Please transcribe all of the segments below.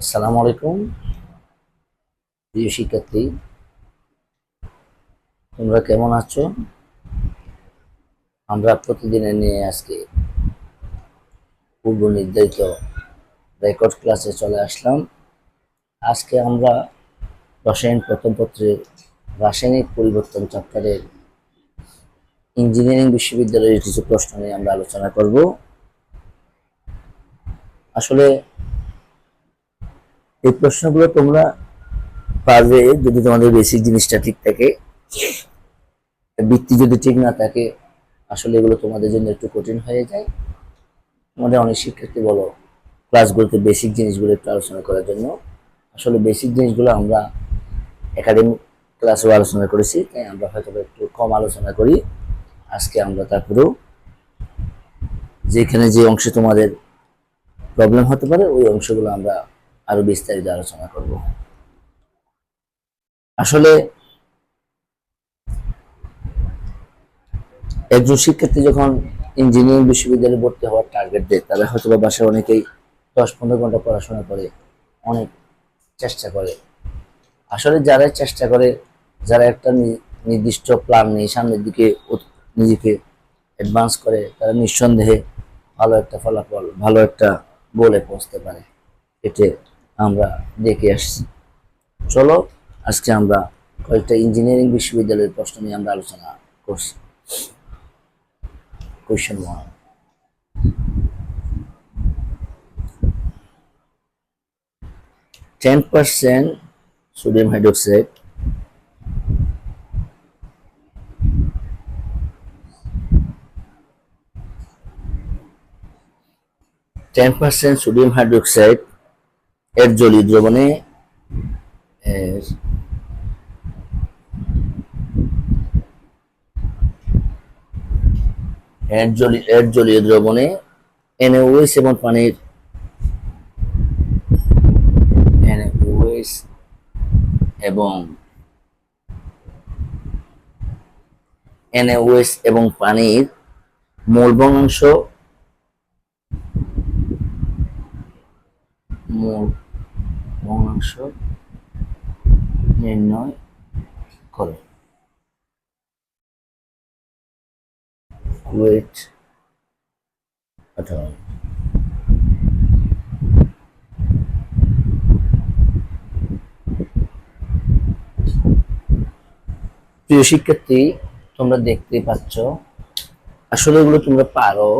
আসসালামু আলাইকুম। প্রিয় শিক্ষার্থী, তোমরা কেমন আছো? আমরা প্রতিদিনের নিয়ে আজকে পূর্ব নির্ধারিত রেকর্ড ক্লাসে চলে আসলাম। আজকে আমরা রসায়ন প্রথম পত্রের রাসায়নিক পরিবর্তন চ্যাপ্টারের ইঞ্জিনিয়ারিং বিশ্ববিদ্যালয়ের কিছু প্রশ্ন নিয়ে আমরা আলোচনা করব। আসলে এই প্রশ্নগুলো তোমরা পারবে যদি তোমাদের বেসিক জিনিসটা ঠিক থাকে। বৃত্তি যদি ঠিক না থাকে, আসলে এগুলো তোমাদের জন্য একটু কঠিন হয়ে যায়। আমাদের অনেক শিক্ষার্থী বলো ক্লাসগুলোতে বেসিক জিনিসগুলো একটু আলোচনা করার জন্য। আসলে বেসিক জিনিসগুলো আমরা একাডেমিক ক্লাসেও আলোচনা করেছি, তাই আমরা হয়তো একটু কম আলোচনা করি। আজকে আমরা তারপরেও যেখানে যে অংশে তোমাদের প্রবলেম হতে পারে, ওই অংশগুলো আমরা আরও বিস্তারিত আলোচনা করব। আসলে একজন শিক্ষার্থী যখন ইঞ্জিনিয়ারিং বিশ্ববিদ্যালয়ে ভর্তি হওয়ার টার্গেট দেয়, তাহলে হয়তো বা বাসায় অনেকেই দশ পনেরো ঘণ্টা পড়াশোনা করে, অনেক চেষ্টা করে। আসলে যারা চেষ্টা করে, যারা একটা নির্দিষ্ট প্ল্যান নিয়ে সামনের দিকে নিজেকে অ্যাডভান্স করে, তারা নিঃসন্দেহে ভালো একটা ফলাফল, ভালো একটা গোলে পৌঁছতে পারে। এতে আমরা দেখে আসছি। চলো, আজকে আমরা কয়েকটা ইঞ্জিনিয়ারিং বিশ্ববিদ্যালয়ের প্রশ্ন নিয়ে আমরা আলোচনা করছি। Question one ten percent sodium hydroxide ten percent sodium hydroxide এর জলীয় দ্রবণে এর জলীয় এর জলীয় দ্রবণে NaOH এবং পানির NaOH এবং NaOH এবং পানির মূল ভগ্নাংশ, মূল ভগ্নাংশ নির্ণয় করো। ওয়েট অথবা প্রিয় শিক্ষার্থী, তোমরা দেখতে পাচ্ছ আসলে এগুলো তোমরা পারো।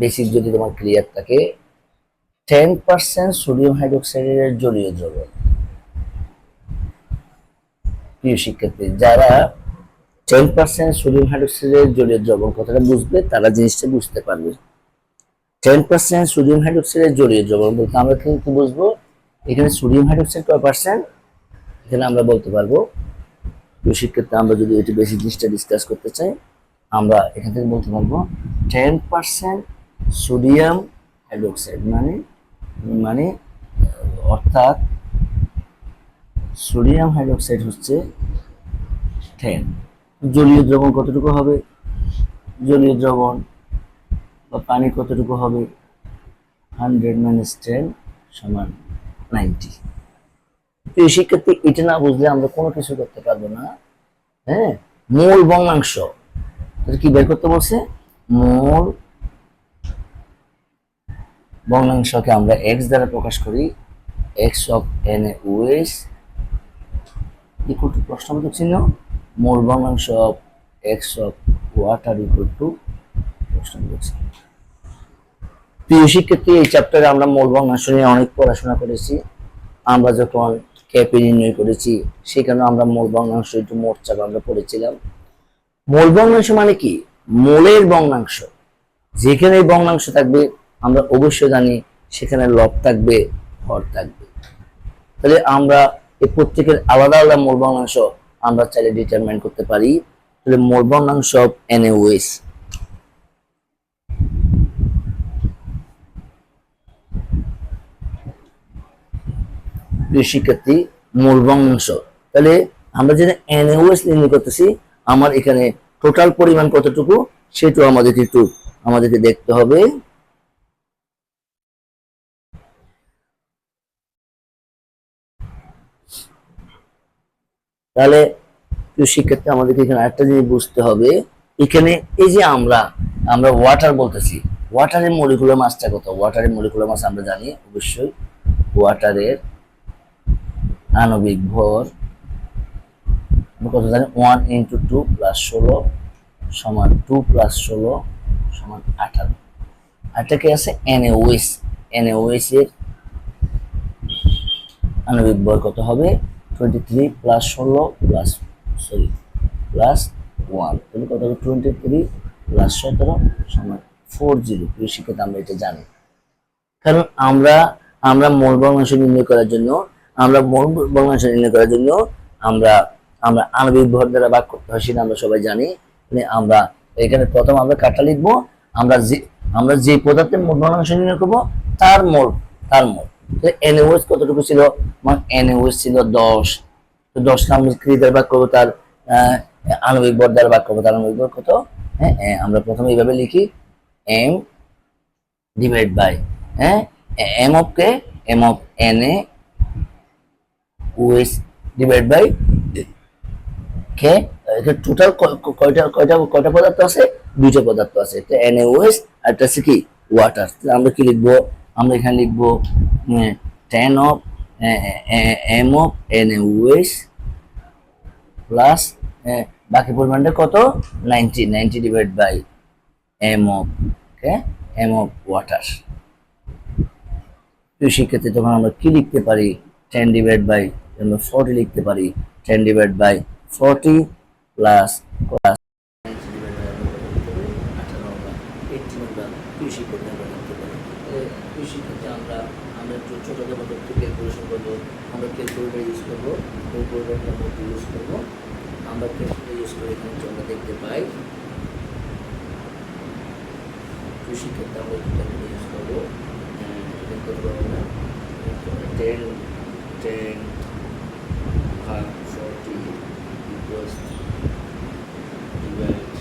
বেসিক যদি তোমার ক্লিয়ার থাকে টেন পার্সেন্ট সোডিয়াম হাইড্রোক্সাইডের জলীয় দ্রবণ। প্রিয় শিক্ষার্থী, যারা টেন পার্সেন্ট সোডিয়াম হাইড্রোক্সাইডের জলীয় দ্রবণ কথাটা বুঝবে, তারা জিনিসটা বুঝতে পারবে। টেন পার্সেন্ট সোডিয়াম হাইড্রোক্সাইডের জলীয় দ্রবণ বলতে আমরা কিন্তু বুঝব? এখানে সোডিয়াম হাইড্রোক্সাইড কয় পার্সেন্ট এখানে আমরা বলতে পারব, প্রিয় শিক্ষার্থী, আমরা যদি একটু বেশি জিনিসটা ডিসকাস করতে চাই, আমরা এখান থেকে বলতে পারব টেন পার্সেন্ট সোডিয়াম হাইড্রোক্সাইড মানে মানে অর্থাৎ সোডিয়াম হাইড্রোক্সাইড হচ্ছে টেন জলীয় দ্রবণ কতটুকু হবে? জলীয় দ্রবণ বা পানি কতটুকু হবে? হান্ড্রেড মাইনাস টেন সমান নাইনটি। প্রিয় শিক্ষার্থী, এটা না বুঝলে আমরা কোনো কিছু করতে পারব না। হ্যাঁ? মূল তাহলে কি বের করতে বলছে? মূল ভগ্নাংশকে আমরা এক্স দ্বারা প্রকাশ করি X of N A OS equal to প্রশ্নবোধক চিহ্ন, মূল ভগ্নাংশ of X of water equal to প্রশ্নবোধক চিহ্ন। প্রিয় শিক্ষার্থী, এই চ্যাপ্টারে আমরা মূল ভগ্নাংশ নিয়ে অনেক পড়াশোনা করেছি। আমরা যখন ক্যাপি নির্ণয় করেছি সেখানে আমরা মূল ভগ্নাংশ একটু মোট চাপ আমরা পড়েছিলাম। মূল ভগ্নাংশ মানে কি? মূলের ভগ্নাংশ যেখানে ভগ্নাংশ থাকবে আমরা অবশ্যই জানি সেখানে লব থাকবে হর থাকবে। তাহলে আমরা এই প্রত্যেকের আলাদা আলাদা মূল ভগ্নাংশ আমরা চাইলে ডিটারমাইন করতে পারি। তাহলে মূল ভগ্নাংশ অফ এনএওএস প্রিয় শিক্ষার্থী, মূল তাহলে আমরা যেটা এনএওএস নির্ণয় করতেছি, আমার এখানে টোটাল পরিমাণ কতটুকু, সেটাও আমাদেরকে একটু, আমাদেরকে দেখতে হবে। তাহলে শিক্ষার্থী আমাদেরকে এখানে একটা জিনিস বুঝতে হবে। এখানে এই যে আমরা আমরা ওয়াটার বলতেছি। ওয়াটারের মলিকুলার মাছটা কত? ওয়াটারের মলিকুলার মাছ আমরা জানি অবশ্যই ওয়াটারের আণবিক ভর কত জানি? ওয়ান ইন্টু টু প্লাস ষোলো সমান টু প্লাস ষোলো সমান আঠারো। আরেকটা কি আছে? এনএওএস এনএওএস এর আণবিক ভর কত হবে? টোয়েন্টি থ্রি প্লাস ষোলো প্লাস সরি প্লাস ওয়ান তাহলে কত হবে? টোয়েন্টি থ্রি প্লাস সতেরো সমান ফোর জিরো প্রিয় শিক্ষার্থী, আমরা এটা জানি। কারণ আমরা আমরা মোল ভগ্নাংশ নির্ণয় করার জন্য, আমরা মোল ভগ্নাংশ নির্ণয় করার জন্য আমরা আমরা আণবিক ভর দ্বারা ভাগ করতে হয় সেটা আমরা সবাই জানি। মানে আমরা এখানে প্রথম আমরা কাটা লিখব, আমরা যে আমরা যে পদার্থের মোল ভগ্নাংশ নির্ণয় করব, তার মোল তার মোল। এনএওএস কতটুকু ছিল? এনএওএস ছিল দশ। তো দশ নাম্বার ক্রি দ্বারা ভাগ করব তার আণবিক ভর দ্বারা করব তার আণবিক ভর কত? হ্যাঁ আমরা প্রথমে এইভাবে লিখি। এম ডিভাইড বাই হ্যাঁ M of K M of N A OS divide by K total কয়টা কয়টা কয়টা পদার্থ আছে? দুইটা পদার্থ আছে। এন এ ওএস আর একটা আছে কি? ওয়াটার আমরা কি লিখব? আমরা এখানে লিখব ten of M of N A OS plus বাকি পরিমাণটা কত? Ninety ninety divide by M of okay M of water প্রিয় শিক্ষার্থী তখন আমরা কি লিখতে পারি? টেন ডিভাইড বাই আমরা ফর্টি লিখতে পারি। Ten divide by forty plus plus আমরা আমরা একটু ছোটো ছোটো একটু ক্যালকুলেশন করব আমরা ক্যালকুলেটার ইউজ করব ক্যালকুলেটারটা আমরা ইউজ করব। আমরা ক্যালকুলেটার ইউজ করে এখানে আমরা দেখতে পাই। কৃষিক্ষেত্রে আমরা ইউজ করব। করতে না। টেন টেন ভাগ forty equals divide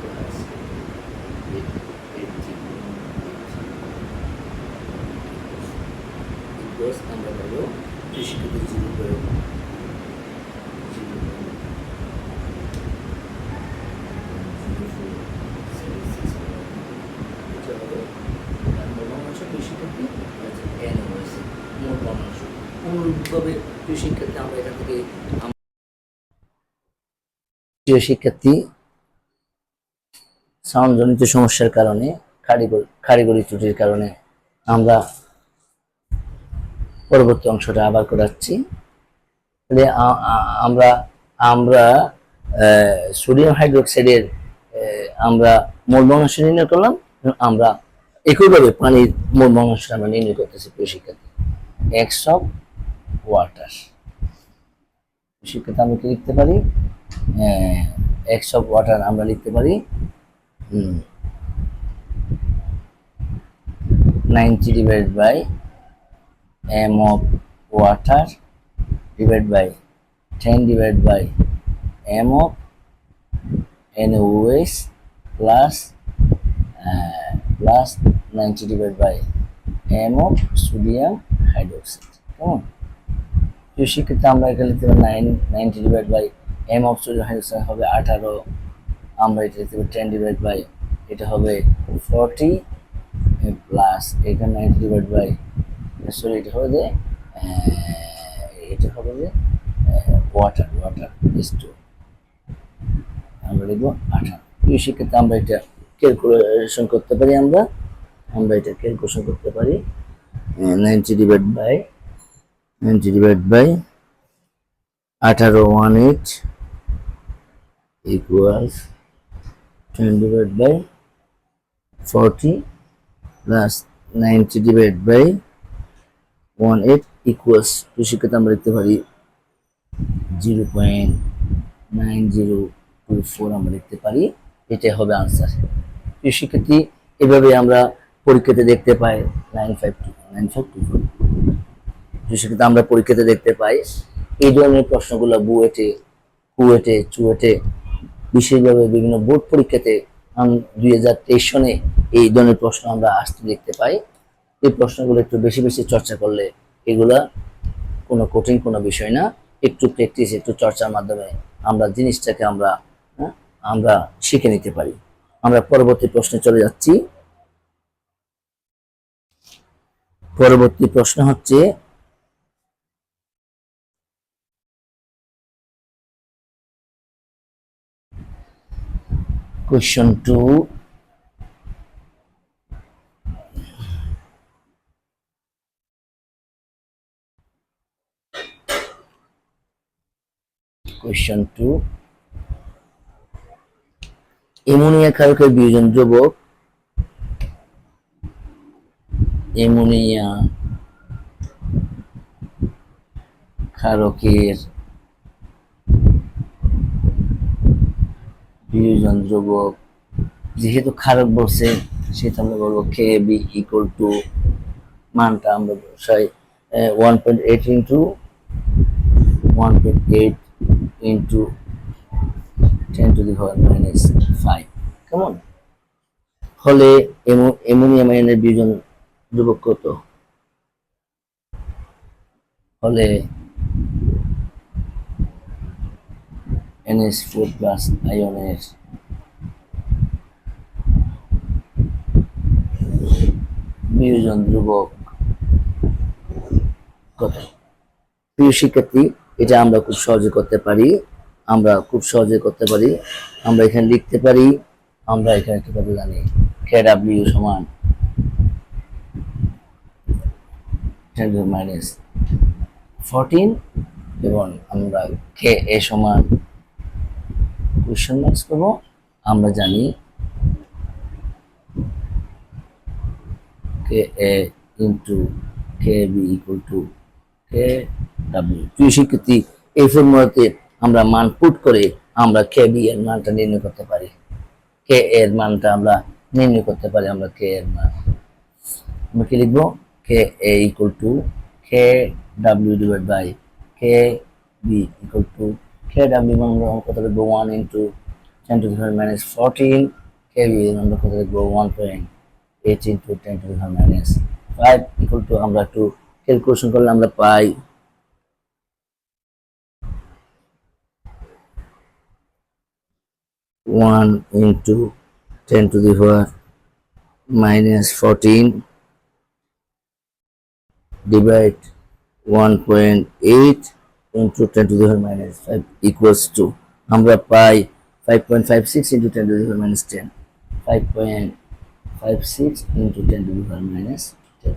plus eighty equals আমরা পাবো কৃষি ক্ষেত্রে জিরো করে জিরো এটা হলো তার মূল অংশ কৃষিক্ষেত্রে এন হয়েছে মূল অংশ শিক্ষার্থী সাউন্ডজনিত সমস্যার কারণে, কারিগরি ত্রুটির কারণে আমরা পরবর্তী অংশটা আবার করাচ্ছি। আমরা আমরা সোডিয়াম হাইড্রোক্সাইডের আমরা মূল বর্ণাংশ নির্ণয় করলাম আমরা একইভাবে পানির মূল বর্ণাংশ আমরা নির্ণয় করতেছি, প্রিয় শিক্ষার্থী। এক্স অফ ওয়াটার শিক্ষার্থী আমরা কি লিখতে পারি? এক্স অফ ওয়াটার আমরা লিখতে পারি ninety divide by M of water divide by ten divide by M of NaOH plus uh, plus 90 divided by m of sodium hydroxide. কেমন তো সেক্ষেত্রে আমরা এটা লিখতে পারি nine ninety divide by M of hydroxide হবে আঠারো, আমরা এটা লিখতে পারি টেন ডিভাইড বাই এটা হবে ফর্টি প্লাস এখানে নাইনটি ডিভাইড বাই সরি এটা হবে যে এটা হবে যে ওয়াটার ওয়াটার ইস টু আমরা লিখব আঠারো। এই সেক্ষেত্রে আমরা এটা ক্যালকুলেশন করতে পারি আমরা আমরা এটা ক্যালকুলেশন করতে পারি ninety divide by ninety divide by আঠারো one eight equals ten divide by forty plus ninety divide by one eight equals তো সেক্ষেত্রে আমরা লিখতে পারি zero point nine zero two four আমরা লিখতে পারি। এটাই হবে আনসার প্রিয় শিক্ষার্থী এভাবে আমরা পরীক্ষাতে দেখতে পাই nine five two nine five two four সেক্ষেত্রে আমরা পরীক্ষাতে দেখতে পাই। এই ধরনের প্রশ্নগুলো বুয়েটে কুয়েটে চুয়েটে বিশেষভাবে বিভিন্ন বোর্ড পরীক্ষাতে দুই হাজার তেইশ সনে এই ধরনের প্রশ্ন আমরা আসতে দেখতে পাই। এই প্রশ্নগুলো একটু বেশি বেশি চর্চা করলে এগুলা কোনো কঠিন কোনো বিষয় না। একটু প্র্যাকটিস একটু চর্চার মাধ্যমে আমরা জিনিসটাকে আমরা হ্যাঁ, আমরা শিখে নিতে পারি। আমরা পরবর্তী প্রশ্নে চলে যাচ্ছি। পরবর্তী প্রশ্ন হচ্ছে question two question two ammonia ক্ষারকের বিয়োজন দ্রবক অ্যামোনিয়া ক্ষারকের বিয়োজন দ্রবক যেহেতু ক্ষারক বলছে সেটা আমরা বলব কে বি ইকুয়াল টু মানটা আমরা বসাই one point eight into one point eight into ten to the minus five কেমন? হলে অ্যামোনিয়াম আয়নের ধ্রুবক কত? হলে এনএস ফোর প্লাস আয়নের বিয়োজন ধ্রুবক কত প্রিয় শিক্ষার্থী, এটা আমরা খুব সহজে করতে পারি। আমরা খুব সহজে করতে পারি। আমরা এখানে লিখতে পারি। আমরা এখানে একটা কথা জানি? কে ডাব্লিউ সমান মাইনাস ফোরটিন এবং আমরা কে এ সমান কোয়েশ্চন মার্কস করব। আমরা জানি K A into K B equal to K W প্রিয় শিক্ষার্থী, এই ফর্মুলাতে আমরা মান পুট করে আমরা কে বি এর মানটা নির্ণয় করতে পারি। কে এর মানটা আমরা নির্ণয় করতে পারি আমরা কে এর মান। আমরা কি লিখব? K A equal to K W divide by K B equal to K W মান আমরা কত লিখব one into ten to power minus fourteen B এর আমরা কত লিখব one point eight into ten to power minus five equal to আমরা একটু ক্যালকুলেশন করলে আমরা পাই one into ten to the power minus fourteen divide one point eight into ten to the power minus five equals to আমরা পাই five point five six into ten to the power minus ten five point five six into ten to the power minus ten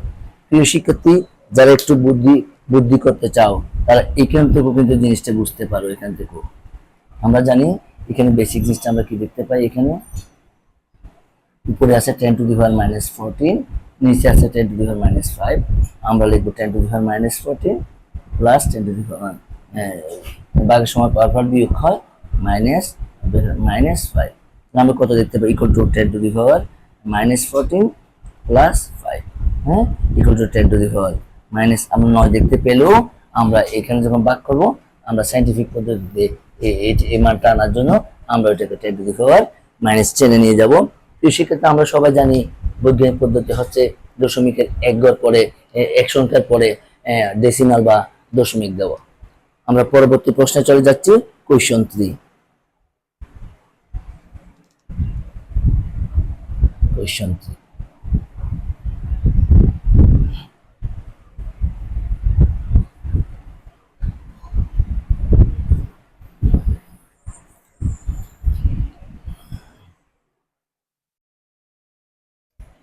প্রিয় শিক্ষার্থী, যারা একটু বুদ্ধি বুদ্ধি করতে চাও, তারা এখান থেকেও কিন্তু জিনিসটা বুঝতে পারো, এখান থেকেও আমরা জানি এখানে বেসিক জিনিসটা আমরা কি দেখতে পাই এখানে? উপরে আছে ten to the power minus fourteen নিচে আছে ten to the power minus five আমরা লিখব ten to the minus fourteen plus ten to the power বাঘের সময় পাওয়ার পর বিয়োগ হয় মাইনাস মাইনাস ফাইভ আমরা কত দেখতে পাই equal to ten to the power minus fourteen plus five হ্যাঁ? Equal to ten to the power minus আমরা নয় দেখতে পেলেও আমরা এখানে যখন ভাগ করব, আমরা সাইন্টিফিক পদ্ধতিতে এই মানটা আনার জন্য আমরা ওইটাকে ten to the power minus টেনে নিয়ে যাব। তো সেক্ষেত্রে আমরা সবাই জানি বৈজ্ঞানিক পদ্ধতি হচ্ছে দশমিকের এক গড় পরে এক সংখ্যার পরে ডেসিমাল বা দশমিক দেওয়া। আমরা পরবর্তী প্রশ্নে চলে যাচ্ছি question three question three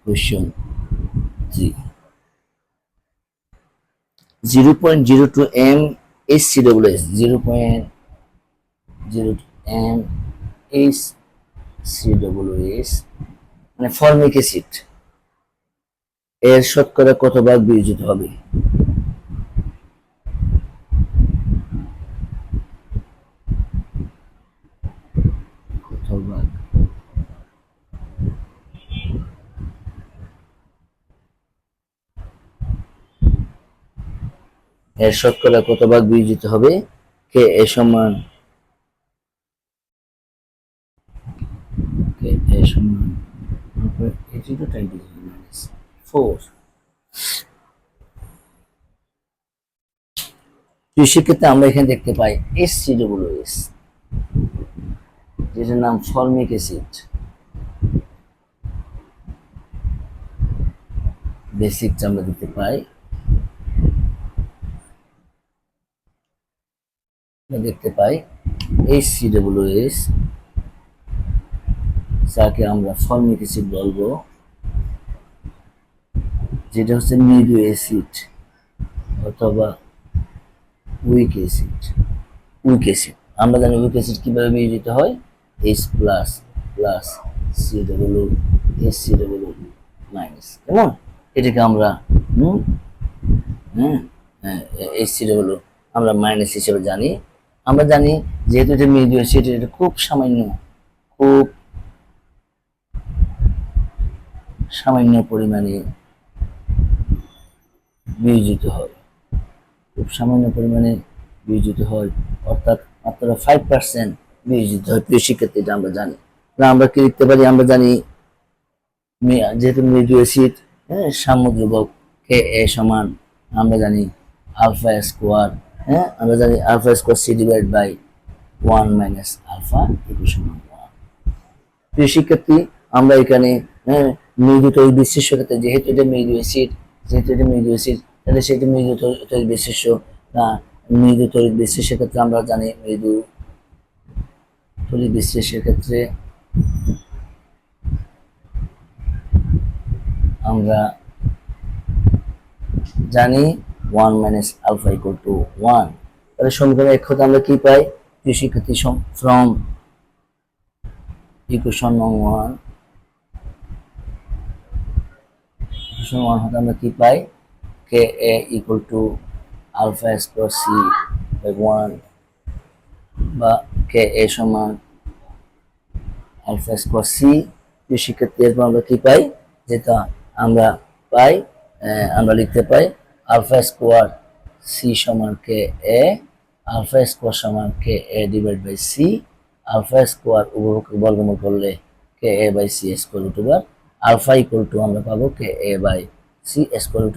question 3 0.02 m HCWS 0.02 m HCWS মানে ফর্মিক অ্যাসিড এর শতকরা কত ভাগ বিয়োজিত হবে কত ভাগ এর শতকরা কত ভাগ বিয়োজিত হবে? কে এ সমান? কে এ সমান? সেক্ষেত্রে আমরা এখানে দেখতে পাই এস সি ডব্লিউ এস যেটার নাম ফর্মিক অ্যাসিড বেসিকটা আমরা দেখতে পাই দেখতে পাই এইচ সি ডব্লিউ এস যাকে আমরা ফর্মিক অ্যাসিড বলব, যেটা হচ্ছে মৃদু অ্যাসিড অথবা উইক অ্যাসিড উইক অ্যাসিড আমরা জানি উইক অ্যাসিড কীভাবে বিয়োজিত হয়? H plus plus C W S C W minus কেমন? এটাকে আমরা, হুম? হ্যাঁ এইচ সি ডব্লিউ আমরা মাইনাস হিসেবে জানি। আমরা জানি যেহেতু এটা মৃদু অ্যাসিড এটা খুব সামান্য খুব সামান্য পরিমাণে বিয়োজিত হয়। খুব সামান্য পরিমাণে বিয়োজিত হয়, অর্থাৎ মাত্র ফাইভ পার্সেন্ট বিয়োজিত হয় প্রিয় শিক্ষার্থী, এটা আমরা জানি। আমরা কি লিখতে পারি? আমরা জানি যেহেতু মৃদু সিট হ্যাঁ সামুদ্রিক কে এ সমান, আমরা জানি আলফা স্কোয়ার হ্যাঁ আমরা জানি alpha square C divide by one minus alpha equal সমান ওয়ান প্রিয় শিক্ষার্থী, আমরা এখানে হ্যাঁ মৃদু তৈরি বিশিষ্ট ক্ষেত্রে যেহেতু এটা মৃদু অ্যাসিড যেহেতু এটা মৃদু অ্যাসিড তাহলে সেটা মৃদু তৈরি বিশিষ্ট না মৃদু তৈরি বিশিষ্ট ক্ষেত্রে আমরা জানি মৃদু তৈরি বিশিষ্টের ক্ষেত্রে আমরা জানি one minus alpha equal to one তাহলে সমীকরণ এক হতে আমরা কি পাই? প্রিয় শিক্ষার্থী ফ্রম ইকুয়েশন নং ওয়ান ইকুয়েশন ওয়ান হতে আমরা কি পাই? K A equal to alpha square C by one বা কে এ সমান আলফা স্কোয়ার সি প্রিয় এরপর আমরা কি পাই? যেটা আমরা পাই আমরা লিখতে পাই আলফা স্কোয়ার সি সমান কে এ আলফা স্কোয়ার সমান K A divide by C alpha square উপভোগকে বর্গমূল করলে K A by C square root over alpha equal to আমরা পাবো K A by C square root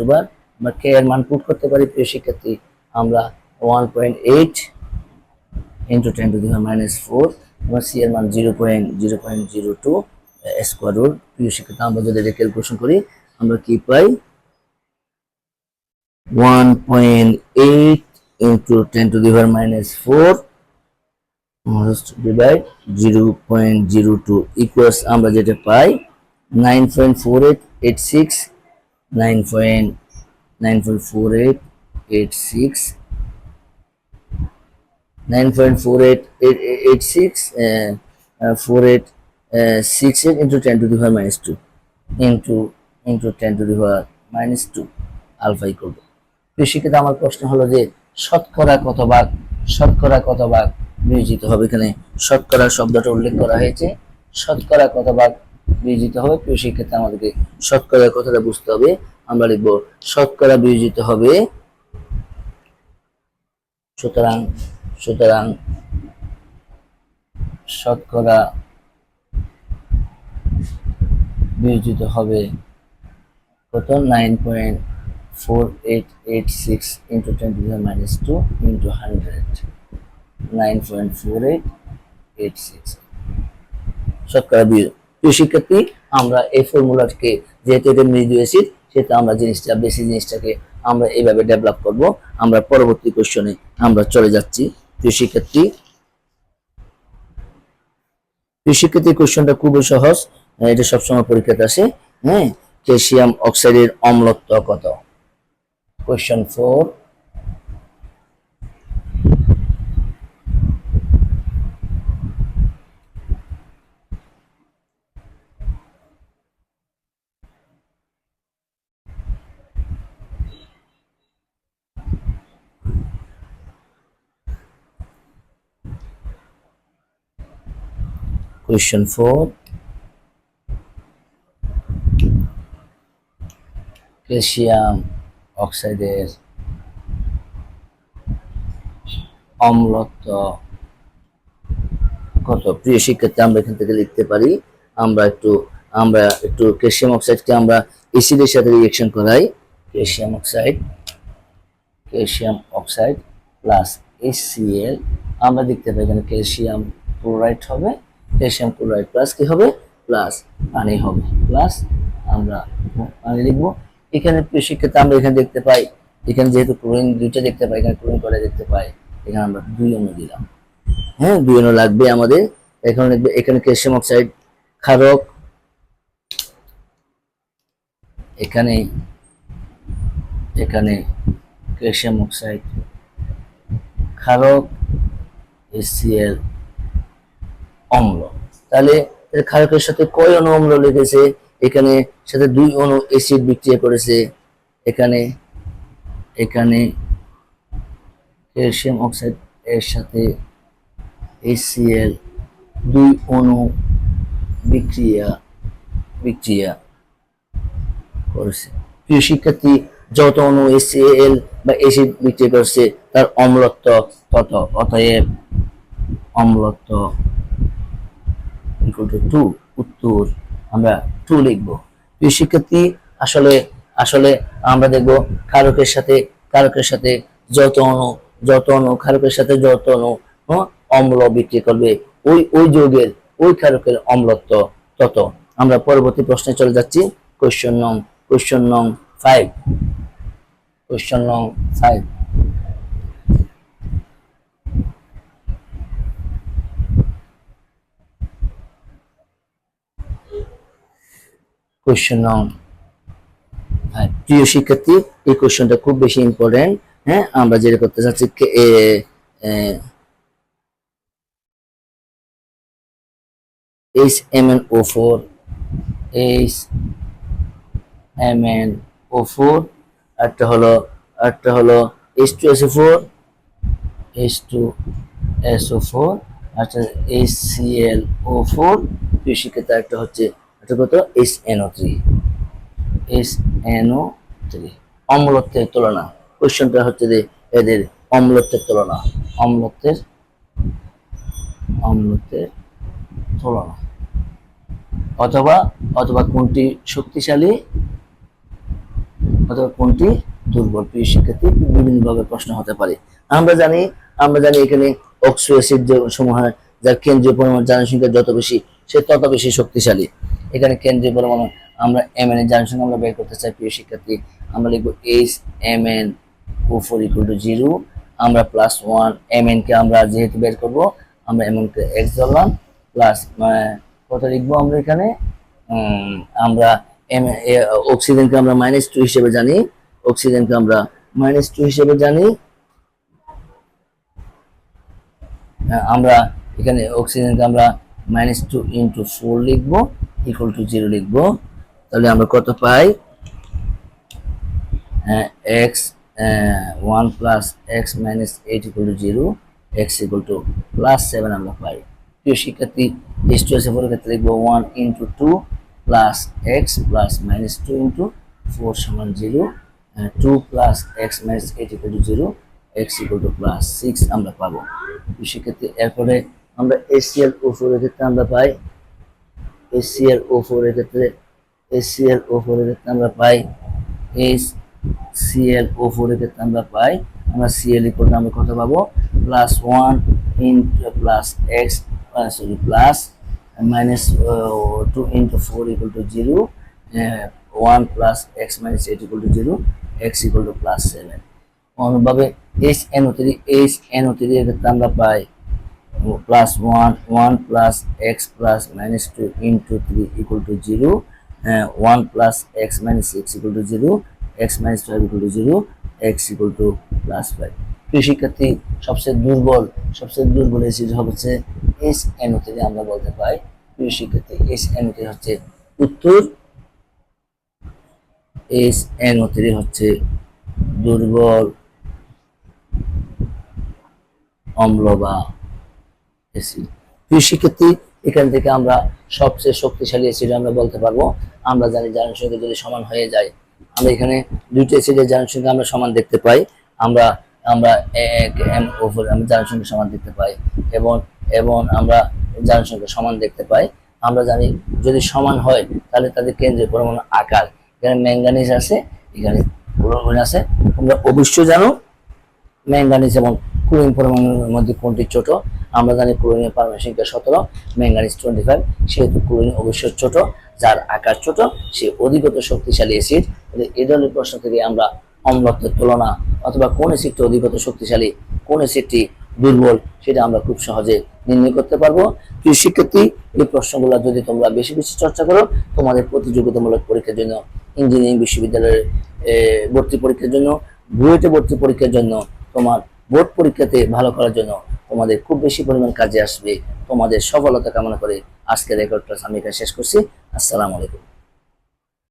আমরা কে এর মান পুট করতে পারি, প্রিয় শিক্ষার্থী। আমরা one point eight into ten to the minus four এবং সি এর মান zero point zero point zero two square root প্রিয় শিক্ষার্থী, আমরা যদি এটা ক্যালকুলেশন করি, আমরা কি পাই? One point eight into ten to the minus four divide zero point zero two equals আমরা যেটা পাই nine point four eight eight six nine point nine point four eight eight six nine point four eight eight six four eight six eight into কৃষিক্ষেত্রে আমার প্রশ্ন হলো যে, শতকরা কত ভাগ শতকরা কত ভাগ বিয়োজিত হবে? এখানে শতকরা শব্দটা উল্লেখ করা হয়েছে। শতকরা কত ভাগ বিয়োজিত হবে? কৃষি ক্ষেত্রে আমাদেরকে শতকরা কথাটা বুঝতে হবে। আমরা লিখব, শতকরা বিয়োজিত হবে। সুতরাং সুতরাং শতকরা বিয়োজিত হবে কত? Nine point four eight eight six into ten to minus two into hundred nine point four eight eight six শতকরা বিয়োগ প্রিয় শিক্ষার্থী, আমরা এই ফর্মুলাটাকে যেহেতু এটা মৃদু অ্যাসিড সেহেতু আমরা জিনিসটা বেশি জিনিসটাকে আমরা এইভাবে ডেভেলপ করব। আমরা পরবর্তী কোশ্চনে আমরা চলে যাচ্ছি। প্রিয় শিক্ষার্থী কোশ্চনটা খুবই সহজ। এটা সবসময় পরীক্ষাতে আসে। হ্যাঁ ক্যালসিয়াম অক্সাইডের অম্লত্ব কত? কোশ্চন ফোর Question 4 ক্যালসিয়াম অক্সাইডের অম্লত্ব কত? প্রিয় শিক্ষার্থী, আমরা এখান থেকে লিখতে পারি, আমরা একটু আমরা একটু ক্যালসিয়াম অক্সাইডকে আমরা এসিডের সাথে রিয়েকশন করাই। Calcium oxide calcium oxide plus HCl আমরা দেখতে পাই এখানে ক্যালসিয়াম ক্লোরাইড হবে, ক্যালসিয়াম ক্লোরাইড প্লাস কি হবে? প্লাস পানি হবে। প্লাস আমরা পানি লিখব। এখানে শিক্ষার্থী আমরা এখানে দেখতে পাই, এখানে যেহেতু ক্লোরিন দুইটা দেখতে পাই, এখানে ক্লোরিন করে দেখতে পাই, এখানে আমরা দুই অণু দিলাম। হ্যাঁ দুই অণু লাগবে আমাদের। এখানে লিখবে এখানে ক্যালসিয়াম অক্সাইড, ক্ষারক, এখানে এখানে ক্যালসিয়াম অক্সাইড, ক্ষারক HCl অম্ল। তাহলে ক্ষারকের সাথে কয় অনু অম্ল লেগেছে? এখানে সাথে দুই অণু অ্যাসিড বিক্রিয়া করেছে। এখানে এখানে ক্যালসিয়াম অক্সাইড এর সাথে HCl দুই অণু বিক্রিয়া বিক্রিয়া করেছে। প্রিয় শিক্ষার্থী, যত অণু HCl বা অ্যাসিড বিক্রিয়া করছে, তার অম্লত্ব তত, অতএব অম্লত্ব ইকুয়াল টু উত্তর আমরা টু লিখব। প্রিয় শিক্ষার্থী আসলে আসলে আমরা দেখব কারকের সাথে কারকের সাথে যত অণু যত অণু কারকের সাথে যত অণু হ্যাঁ, অম্ল বিক্রি করবে। ওই ওই যৌগের ওই কারকের অম্লত্ব তত। আমরা পরবর্তী প্রশ্নে চলে যাচ্ছি। কোয়েশ্চন নং কোয়েশ্চন নং ফাইভ কোয়েশ্চন নং ফাইভ কোয়েশ্চন নং প্রিয় শিক্ষার্থী, এই কোয়েশ্চনটা খুব বেশি ইম্পর্টেন্ট হ্যাঁ? আমরা যেটা করতে চাচ্ছি H M N O four H M N O four একটা হলো একটা হলো H two S O four H two S O four আচ্ছা H C L O four প্রিয় শিক্ষার্থী একটা হচ্ছে একটা কত H N O three S N O three অম্লত্বের তুলনা। কোয়েশ্চনটা হচ্ছে যে এদের অম্লত্বের তুলনা। অম্লত্বের অম্লত্বের তুলনা। অথবা অথবা কোনটি শক্তিশালী, অথবা কোনটি দুর্বল। প্রিয় শিক্ষার্থী, বিভিন্নভাবে প্রশ্ন হতে পারে। আমরা জানি আমরা জানি এখানে অক্সো অ্যাসিড যে সমূহ যার কেন্দ্রীয় পরিমাণ জনসংখ্যা যত বেশি, সে তত বেশি শক্তিশালী। এখানে কেন্দ্রীয় পরমাণু আমরা এম এন এর জনসংখ্যা আমরা বের করতে চাই, প্রিয় শিক্ষার্থী। আমরা লিখব H M N O four equal to zero আমরা প্লাস ওয়ান এম এন কে আমরা যেহেতু বের করব, আমরা এম কে এক্স ধরলাম প্লাস কত লিখব আমরা এখানে? আমরা এম অক্সিজেনকে আমরা মাইনাস টু হিসেবে জানি। অক্সিজেনকে আমরা মাইনাস টু হিসেবে জানি। আমরা এখানে অক্সিজেনকে আমরা মাইনাস টু ইন্টু ফোর লিখব ইকুয়াল টু জিরো লিখব। তাহলে আমরা কত পাই? X one plus X minus eight equal to zero X equal to plus seven আমরা পাই। প্রিয় শিক্ষার্থী এস টু এস এর ক্ষেত্রে লিখব one into two plus X plus minus two into four সমান zero two plus X minus eight equal to zero X equal to plus six আমরা পাবো। শিক্ষার্থী, এরপরে আমরা এসিএল ও ফোর ক্ষেত্রে আমরা পাই S C L O four ক্ষেত্রে S C L O four ক্ষেত্রে আমরা পাই H C L O four ক্ষেত্রে আমরা পাই, আমরা সিএল ইকুয়াল আমরা কত পাবো? Plus one into plus X sorry plus minus two into four equal to zero one plus X minus eight equal to zero X equal to plus seven অনুভাবে H N O three H N O three এর ক্ষেত্রে আমরা পাই। Plus one one plus X plus minus two into three equal to zero one plus X minus six equal to zero X minus five equal to zero X equal to plus five প্রিয় শিক্ষার্থী সবচেয়ে দুর্বল সবচেয়ে দুর্বল acid হচ্ছে S N three আমরা বলতে পাই শিক্ষার্থী এস এন থ্রি হচ্ছে উত্তর। এস এন থ্রি হচ্ছে দুর্বল। অম্ল বা অ্যাসিড প্রিয় শিক্ষার্থী এখান থেকে আমরা সবচেয়ে শক্তিশালী অ্যাসিড আমরা বলতে পারব। আমরা জানি জারণ সংখ্যা যদি সমান হয়ে যায়, আমরা এখানে দুইটি অ্যাসিডের জারণ সংখ্যা আমরা সমান দেখতে পাই। আমরা আমরা এক এম ওভার আমরা জারণ সংখ্যা সমান দেখতে পাই এবং এবং আমরা জারণ সংখ্যা সমান দেখতে পাই। আমরা জানি যদি সমান হয়, তাহলে তাদের কেন্দ্রীয় পরমাণু আকার, এখানে ম্যাঙ্গানিজ আছে, এখানে আছে। তোমরা অবশ্যই জানো ম্যাঙ্গানিজ এবং ক্লোরিন পরমাণুর মধ্যে কোনটি ছোট? আমরা জানি ক্লোরিনের পারমাণবিক সংখ্যা সতেরো ম্যাঙ্গানিজ টোয়েন্টি ফাইভ, সেহেতু ক্লোরিন অবশ্যই ছোট, যার আকার ছোট, সে অধিকত শক্তিশালী অ্যাসিড। এই ধরনের প্রশ্ন থেকে আমরা অম্লত্বের তুলনা অথবা কোন অ্যাসিডটি অধিকত শক্তিশালী, কোন অ্যাসিডটি দুর্বল, সেটা আমরা খুব সহজে নির্ণয় করতে পারব। প্রিয় শিক্ষার্থী, এই প্রশ্নগুলো যদি তোমরা বেশি বেশি চর্চা করো, তোমাদের প্রতিযোগিতামূলক পরীক্ষার জন্য, ইঞ্জিনিয়ারিং বিশ্ববিদ্যালয়ের ভর্তি পরীক্ষার জন্য, বুয়েটে ভর্তি পরীক্ষার জন্য তোমার বোর্ড পরীক্ষাতে ভালো করার জন্য তোমাদের খুব বেশি পরিমাণ কাজে আসবে। তোমাদের সফলতা কামনা করে আজকের রেকর্ড ক্লাস আমি এখানে শেষ করছি। আসসালামু আলাইকুম।